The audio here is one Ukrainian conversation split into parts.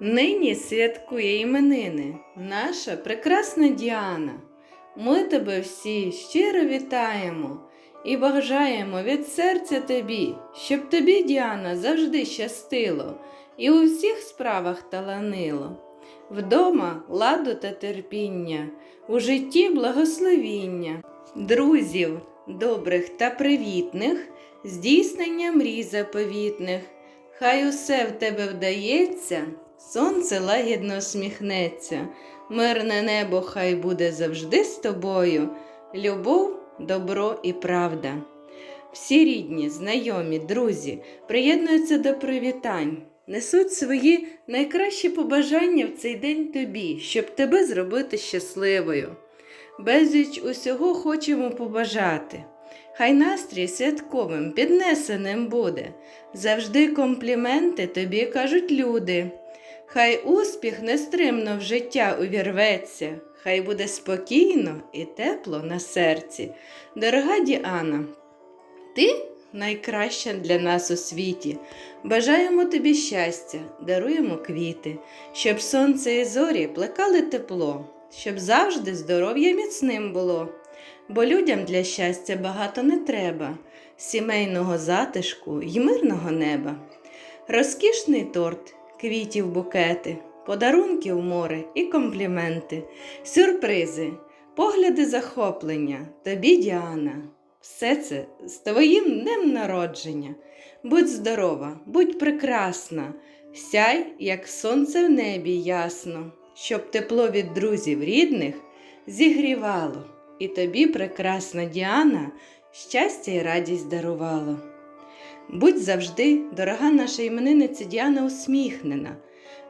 Нині святкує іменини наша прекрасна Діана. Ми тебе всі щиро вітаємо і бажаємо від серця тобі, щоб тобі, Діана, завжди щастило і у всіх справах таланило. Вдома ладу та терпіння, у житті благословіння, друзів добрих та привітних, здійснення мрій заповітних. Хай усе в тебе вдається, сонце лагідно сміхнеться, мирне небо хай буде завжди з тобою, любов, добро і правда. Всі рідні, знайомі, друзі приєднуються до привітань, несуть свої найкращі побажання в цей день тобі, щоб тебе зробити щасливою. Безліч усього хочемо побажати. Хай настрій святковим піднесеним буде. Завжди компліменти тобі кажуть люди. Хай успіх нестримно в життя увірветься, хай буде спокійно і тепло на серці. Дорога Діана, ти найкраща для нас у світі. Бажаємо тобі щастя, даруємо квіти, щоб сонце і зорі плекали тепло, щоб завжди здоров'я міцним було. Бо людям для щастя багато не треба, сімейного затишку й мирного неба. Розкішний торт, квітів букети, подарунків море і компліменти, сюрпризи, погляди захоплення, тобі, Діана. Все це з твоїм днем народження. Будь здорова, будь прекрасна, сяй, як сонце в небі ясно, щоб тепло від друзів рідних зігрівало, і тобі, прекрасна Діана, щастя і радість дарувало. Будь завжди, дорога наша іменинниця Діана, усміхнена,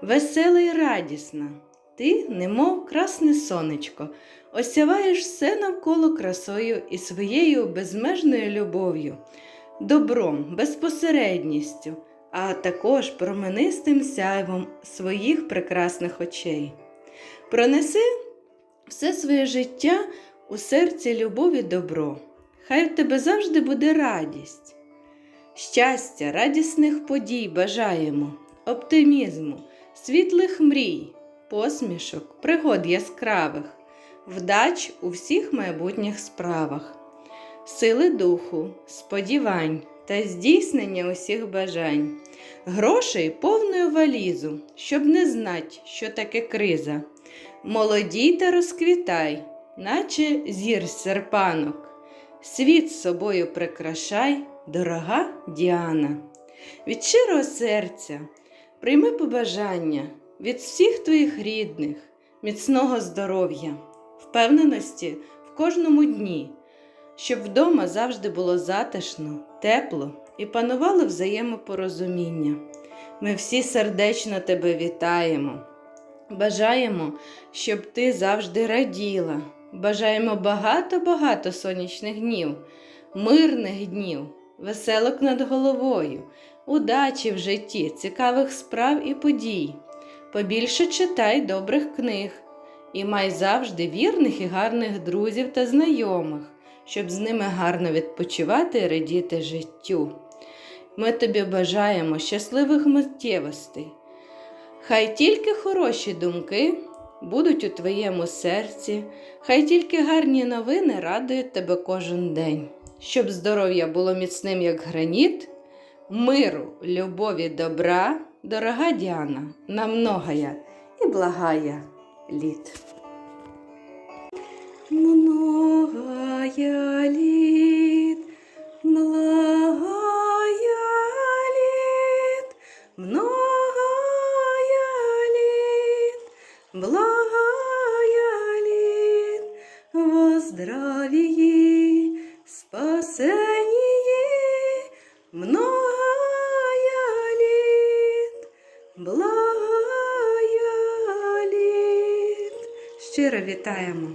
весела і радісна. Ти, немов красне сонечко, осяваєш все навколо красою і своєю безмежною любов'ю, добром, безпосередністю, а також променистим сяйвом своїх прекрасних очей. Пронеси все своє життя у серці любов і добро. Хай в тебе завжди буде радість. Щастя, радісних подій бажаємо, оптимізму, світлих мрій, посмішок, пригод яскравих, вдач у всіх майбутніх справах, сили духу, сподівань та здійснення усіх бажань, грошей повною валізу, щоб не знать, що таке криза. Молодій та розквітай, наче зір серпанок, світ собою прикрашай, дорога Діана. Від щирого серця прийми побажання від всіх твоїх рідних, міцного здоров'я, впевненості в кожному дні, щоб вдома завжди було затишно, тепло і панувало взаємопорозуміння. Ми всі сердечно тебе вітаємо. Бажаємо, щоб ти завжди раділа. Бажаємо багато-багато сонячних днів, мирних днів, веселок над головою, удачі в житті, цікавих справ і подій. Побільше читай добрих книг і май завжди вірних і гарних друзів та знайомих, щоб з ними гарно відпочивати і радіти життю. Ми тобі бажаємо щасливих миттєвостей. Хай тільки хороші думки будуть у твоєму серці, хай тільки гарні новини радують тебе кожен день, щоб здоров'я було міцним, як граніт, миру, любові, добра, дорога Діана, на многая і благая літ. Многая літ, благая Щиро вітаємо!